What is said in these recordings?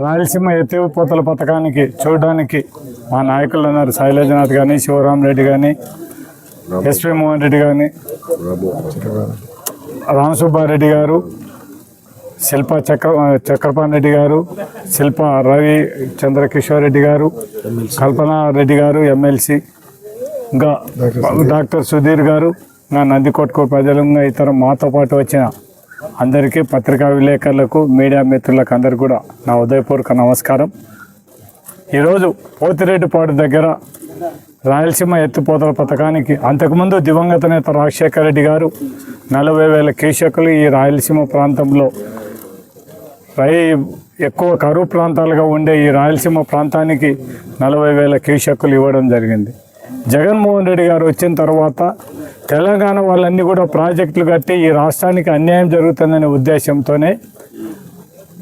రాయలసీమ ఎత్తిపోతల పథకానికి చూడడానికి మా నాయకులు ఉన్నారు. శైలజనాథ్ కానీ శివరాం రెడ్డి కానీ ఎస్వి మోహన్ రెడ్డి కానీ రామసుబ్బారెడ్డి గారు శిల్ప చక్ర చక్రపాణి రెడ్డి గారు శిల్ప రవి చంద్రకిషోర్ రెడ్డి గారు కల్పన రెడ్డి గారు ఎమ్మెల్సీ ఇంకా డాక్టర్ సుధీర్. గారు ఇంకా నందికొట్కో ప్రజలు ఇతర మాతో పాటు వచ్చిన అందరికీ పత్రికా విలేకరులకు మీడియా మిత్రులకు అందరు కూడా నా ఉదయపూర్వక నమస్కారం. ఈరోజు పోతిరెడ్డిపాడు దగ్గర రాయలసీమ ఎత్తిపోతల పథకానికి అంతకుముందు దివంగత నేత రాజశేఖర రెడ్డి గారు నలభై వేల కీషకులు ఈ రాయలసీమ ప్రాంతంలో రై ఎక్కువ కరువు ప్రాంతాలుగా ఉండే ఈ రాయలసీమ ప్రాంతానికి నలభై వేల కీషకులు ఇవ్వడం జరిగింది. జగన్మోహన్ రెడ్డి గారు వచ్చిన తర్వాత తెలంగాణ వాళ్ళన్నీ కూడా ప్రాజెక్టులు కట్టి ఈ రాష్ట్రానికి అన్యాయం జరుగుతుందనే ఉద్దేశంతోనే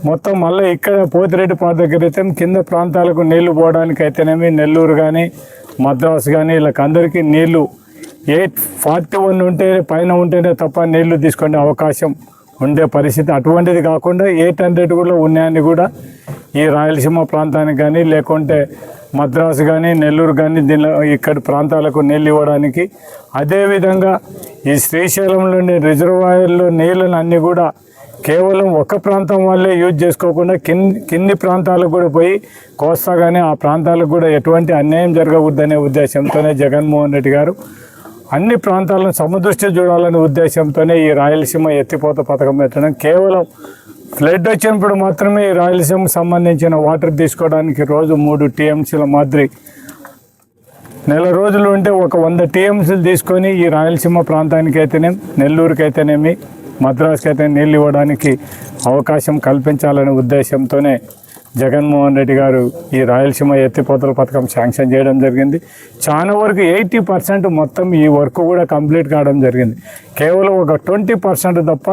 మొత్తం మళ్ళీ ఇక్కడ పోతిరెడ్డిపాత దగ్గర అయితే కింద ప్రాంతాలకు నీళ్ళు పోవడానికి అయితేనేమి నెల్లూరు కానీ మద్రాసు కానీ ఇలా అందరికీ నీళ్ళు. ఎయిట్ ఫార్టీ వన్ ఉంటే పైన ఉంటేనే తప్ప నీళ్ళు తీసుకునే అవకాశం ఉండే పరిస్థితి. అటువంటిది కాకుండా ఎయిట్ హండ్రెడ్ కూడా ఉన్నాయని కూడా ఈ రాయలసీమ ప్రాంతానికి కానీ లేకుంటే మద్రాసు కానీ నెల్లూరు కానీ దీనిలో ఇక్కడ ప్రాంతాలకు నీళ్ళు ఇవ్వడానికి. అదేవిధంగా ఈ శ్రీశైలంలోని రిజర్వాయర్లో నీళ్ళను అన్నీ కూడా కేవలం ఒక ప్రాంతం వల్లే యూజ్ చేసుకోకుండా కింది కింది ప్రాంతాలకు కూడా పోయి కోస్తా కానీ ఆ ప్రాంతాలకు కూడా ఎటువంటి అన్యాయం జరగవద్దనే ఉద్దేశంతోనే జగన్మోహన్ రెడ్డి గారు అన్ని ప్రాంతాలను సమదృష్టి చూడాలనే ఉద్దేశంతోనే ఈ రాయలసీమ ఎత్తిపోత పథకం పెట్టడం కేవలం ఫ్లడ్ వచ్చినప్పుడు మాత్రమే ఈ రాయలసీమకు సంబంధించిన వాటర్ తీసుకోవడానికి రోజు మూడు టీఎంసీల మాదిరి నెల రోజులు ఉంటే ఒక వంద టీఎంసీలు తీసుకొని ఈ రాయలసీమ ప్రాంతానికి అయితేనేమి నెల్లూరుకి అయితేనేమి మద్రాసుకి అయితే నీళ్ళు ఇవ్వడానికి అవకాశం కల్పించాలనే ఉద్దేశంతోనే జగన్మోహన్ రెడ్డి గారు ఈ రాయలసీమ ఎత్తిపోతల పథకం శాంక్షన్ చేయడం జరిగింది. చాలా వరకు ఎయిటీ పర్సెంట్ మొత్తం ఈ వర్క్ కూడా కంప్లీట్ కావడం జరిగింది. కేవలం ఒక ట్వంటీ పర్సెంట్ తప్ప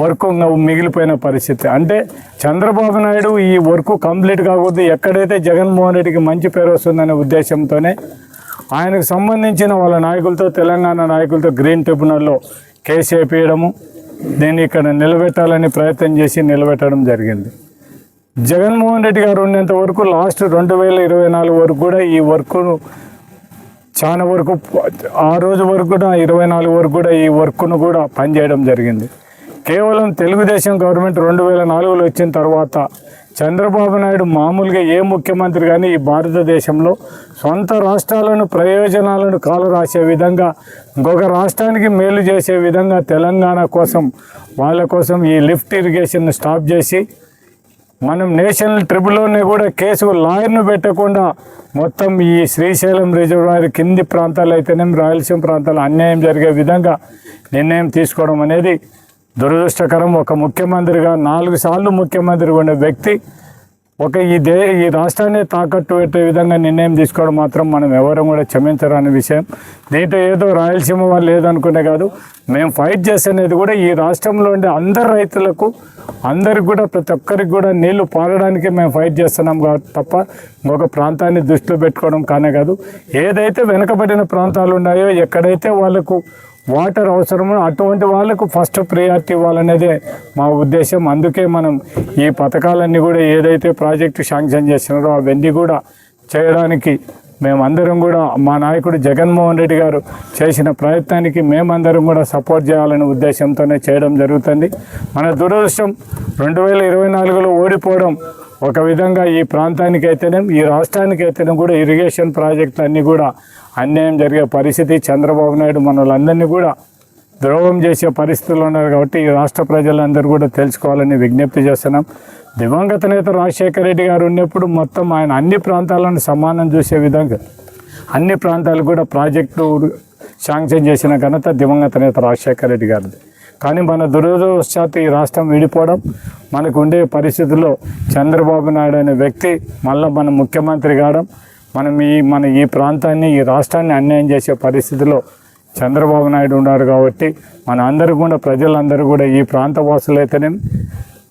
వర్క్ మిగిలిపోయిన పరిస్థితి. అంటే చంద్రబాబు నాయుడు ఈ వర్క్ కంప్లీట్ కాకూడదు ఎక్కడైతే జగన్మోహన్ రెడ్డికి మంచి పేరు వస్తుందనే ఉద్దేశంతోనే ఆయనకు సంబంధించిన వాళ్ళ నాయకులతో తెలంగాణ నాయకులతో గ్రీన్ ట్రిబ్యునల్లో కేసు వేపించడము దీన్ని ఇక్కడ నిలబెట్టాలని ప్రయత్నం చేసి నిలబెట్టడం జరిగింది. జగన్మోహన్ రెడ్డి గారు ఉన్నంత వరకు లాస్ట్ రెండు వేల ఇరవై నాలుగు వరకు కూడా ఈ వర్క్ను చాలా వరకు ఆ రోజు వరకు కూడా ఇరవై నాలుగు వరకు కూడా ఈ వర్క్ను కూడా పనిచేయడం జరిగింది. కేవలం తెలుగుదేశం గవర్నమెంట్ రెండు వేల నాలుగులో వచ్చిన తర్వాత చంద్రబాబు నాయుడు మామూలుగా ఏ ముఖ్యమంత్రి కానీ ఈ భారతదేశంలో సొంత రాష్ట్రాలను ప్రయోజనాలను కాలు రాసే విధంగా ఇంకొక రాష్ట్రానికి మేలు చేసే విధంగా తెలంగాణ కోసం వాళ్ళ కోసం ఈ లిఫ్ట్ ఇరిగేషన్ స్టాప్ చేసి మనం నేషనల్ ట్రిబ్యునల్ని కూడా కేసు లాయర్ను పెట్టకుండా మొత్తం ఈ శ్రీశైలం రిజర్వాయర్ కింది ప్రాంతాలు అయితేనేమి రాయలసీమ ప్రాంతాలు అన్యాయం జరిగే విధంగా నిర్ణయం తీసుకోవడం అనేది దురదృష్టకరం ఒక ముఖ్యమంత్రిగా నాలుగు సార్లు ముఖ్యమంత్రిగా ఉండే వ్యక్తి ఒక ఈ దే ఈ రాష్ట్రాన్ని తాకట్టు పెట్టే విధంగా నిర్ణయం తీసుకోవడం మాత్రం మనం ఎవరం కూడా క్షమించరాని విషయం. దీంట్లో ఏదో రాయలసీమ వాళ్ళు లేదనుకునే కాదు మేము ఫైట్ చేసేది కూడా ఈ రాష్ట్రంలో ఉండే అందరు రైతులకు అందరికి కూడా ప్రతి ఒక్కరికి కూడా నీళ్ళు పారడానికి మేము ఫైట్ చేస్తున్నాం కాబట్టి తప్ప ఒక ప్రాంతాన్ని దృష్టిలో పెట్టుకోవడం కానే కాదు. ఏదైతే వెనుకబడిన ప్రాంతాలు ఉన్నాయో ఎక్కడైతే వాళ్ళకు వాటర్ అవసరమో అటువంటి వాళ్ళకు ఫస్ట్ ప్రియారిటీ ఇవ్వాలనేదే మా ఉద్దేశం. అందుకే మనం ఈ పథకాలన్నీ కూడా ఏదైతే ప్రాజెక్టు శాంక్షన్ చేస్తున్నారో అవన్నీ కూడా చేయడానికి మేమందరం కూడా మా నాయకుడు జగన్మోహన్ రెడ్డి గారు చేసిన ప్రయత్నానికి మేమందరం కూడా సపోర్ట్ చేయాలనే ఉద్దేశంతోనే చేయడం జరుగుతుంది. మన దురదృష్టం రెండు వేల ఇరవై నాలుగులో ఓడిపోవడం ఒక విధంగా ఈ ప్రాంతానికి అయితేనే ఈ రాష్ట్రానికి అయితేనే కూడా ఇరిగేషన్ ప్రాజెక్టులు అన్నీ కూడా అన్యాయం జరిగే పరిస్థితి చంద్రబాబు నాయుడు మన కూడా ద్రోహం చేసే పరిస్థితులు ఉన్నారు కాబట్టి ఈ రాష్ట్ర ప్రజలందరూ కూడా తెలుసుకోవాలని విజ్ఞప్తి చేస్తున్నాం. దివంగత నేత రాజశేఖర రెడ్డి గారు ఉన్నప్పుడు మొత్తం ఆయన అన్ని ప్రాంతాలను సమానం చూసే విధంగా అన్ని ప్రాంతాలు కూడా ప్రాజెక్టు శాంక్షన్ చేసిన ఘనత దివంగత నేత రాజశేఖర రెడ్డి గారిది. కానీ మన దురదృష్టవశాత్తు ఈ రాష్ట్రం విడిపోవడం మనకు ఉండే పరిస్థితుల్లో చంద్రబాబు నాయుడు అనే వ్యక్తి మళ్ళీ మన ముఖ్యమంత్రి కావడం మనం ఈ మన ఈ ప్రాంతాన్ని ఈ రాష్ట్రాన్ని అన్యాయం చేసే పరిస్థితిలో చంద్రబాబు నాయుడు ఉన్నారు కాబట్టి మన అందరూ కూడా ప్రజలందరూ కూడా ఈ ప్రాంత వాసులు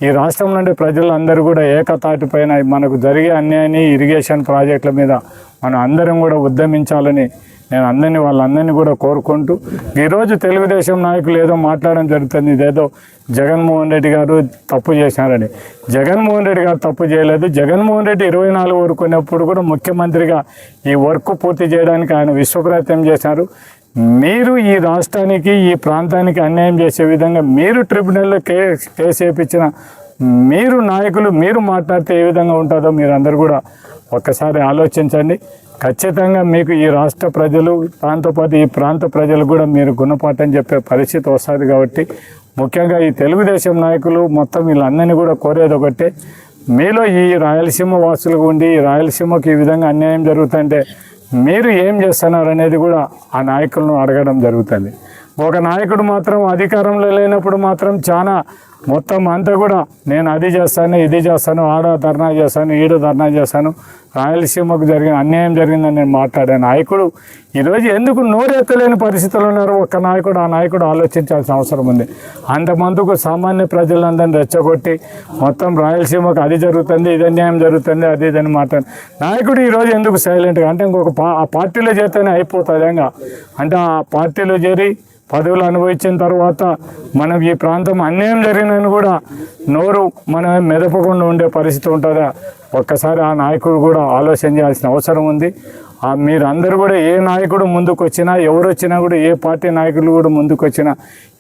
ఈ రాష్ట్రం నుండి ప్రజలందరూ కూడా ఏకతాటిపైన మనకు జరిగే అన్యాయాన్ని ఇరిగేషన్ ప్రాజెక్టుల మీద మనం అందరం కూడా ఉద్యమించాలని నేను అందరినీ వాళ్ళందరినీ కూడా కోరుకుంటూ ఈరోజు తెలుగుదేశం నాయకులు ఏదో మాట్లాడడం జరుగుతుంది ఇదేదో జగన్మోహన్ రెడ్డి గారు తప్పు చేశారని. జగన్మోహన్ రెడ్డి గారు తప్పు చేయలేదు. జగన్మోహన్ రెడ్డి ఇరవై నాలుగు వరకున్నప్పుడు కూడా ముఖ్యమంత్రిగా ఈ వర్క్ పూర్తి చేయడానికి ఆయన విశ్వప్రయత్నం చేశారు. మీరు ఈ రాష్ట్రానికి ఈ ప్రాంతానికి అన్యాయం చేసే విధంగా మీరు ట్రిబ్యునల్లో కే కేసు వేయించిన మీరు నాయకులు మీరు మాట్లాడితే ఏ విధంగా ఉంటుందో మీరు అందరు కూడా ఒక్కసారి ఆలోచించండి. ఖచ్చితంగా మీకు ఈ రాష్ట్ర ప్రజలు దాంతోపాటు ఈ ప్రాంత ప్రజలు కూడా మీరు గుణపాఠం చెప్పే పరిస్థితి వస్తుంది కాబట్టి ముఖ్యంగా ఈ తెలుగుదేశం నాయకులు మొత్తం వీళ్ళందరినీ కూడా కోరేది ఒకటే మీలో ఈ రాయలసీమ వాసులుగా ఉండి ఈ రాయలసీమకి ఈ విధంగా అన్యాయం జరుగుతుంటే మీరు ఏం చేస్తున్నారు అనేది కూడా ఆ నాయకులను అడగడం జరుగుతుంది. ఒక నాయకుడు మాత్రం అధికారంలో లేనప్పుడు మాత్రం చాలా మొత్తం అంతా కూడా నేను అది చేస్తాను ఇది చేస్తాను ఆడ ధర్నా చేస్తాను ఈడ ధర్నా చేస్తాను. రాయలసీమకు జరిగిన అన్యాయం జరిగిందని నేను మాట్లాడే నాయకుడు ఈరోజు ఎందుకు నోరెత్తలేని పరిస్థితులు ఉన్నారు ఒక నాయకుడు ఆ నాయకుడు ఆలోచించాల్సిన అవసరం ఉంది. అంతమందుకు సామాన్య ప్రజలందరినీ రెచ్చగొట్టి మొత్తం రాయలసీమకు అది జరుగుతుంది ఇది అన్యాయం జరుగుతుంది అది ఇదని మాట్లాడు. నాయకుడు ఈరోజు ఎందుకు సైలెంట్గా అంటే ఇంకొక పా ఆ పార్టీలో చేస్తేనే అయిపోతుంది అంటే ఆ పార్టీలో చేరి పదవులు అనుభవించిన తర్వాత మనం ఈ ప్రాంతం అన్యాయం జరిగినని కూడా నోరు మనం మెదపకుండా ఉండే పరిస్థితి ఉంటుందా? ఒక్కసారి ఆ నాయకుడు కూడా ఆలోచన చేయాల్సిన అవసరం ఉంది. మీరందరూ కూడా ఏ నాయకుడు ముందుకు వచ్చినా ఎవరు వచ్చినా కూడా ఏ పార్టీ నాయకులు కూడా ముందుకు వచ్చినా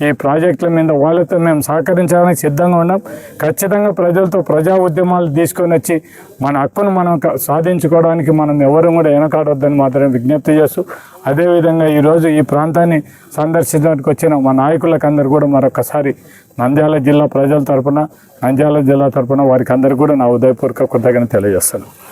ఈ ప్రాజెక్టుల మీద వాళ్ళతో మేము సహకరించడానికి సిద్ధంగా ఉన్నాం. ఖచ్చితంగా ప్రజలతో ప్రజా ఉద్యమాలు తీసుకొని వచ్చి మన హక్కును మనం సాధించుకోవడానికి మనం ఎవరు కూడా వెనకాడొద్దని మాత్రమే విజ్ఞప్తి చేస్తూ అదేవిధంగా ఈరోజు ఈ ప్రాంతాన్ని సందర్శించడానికి వచ్చిన మా నాయకులకు అందరు కూడా మరొకసారి నంద్యాల జిల్లా ప్రజల తరపున నంద్యాల జిల్లా తరపున వారికి అందరూ కూడా నా ఉదయపూర్వక కృతజ్ఞత తెలియజేస్తాను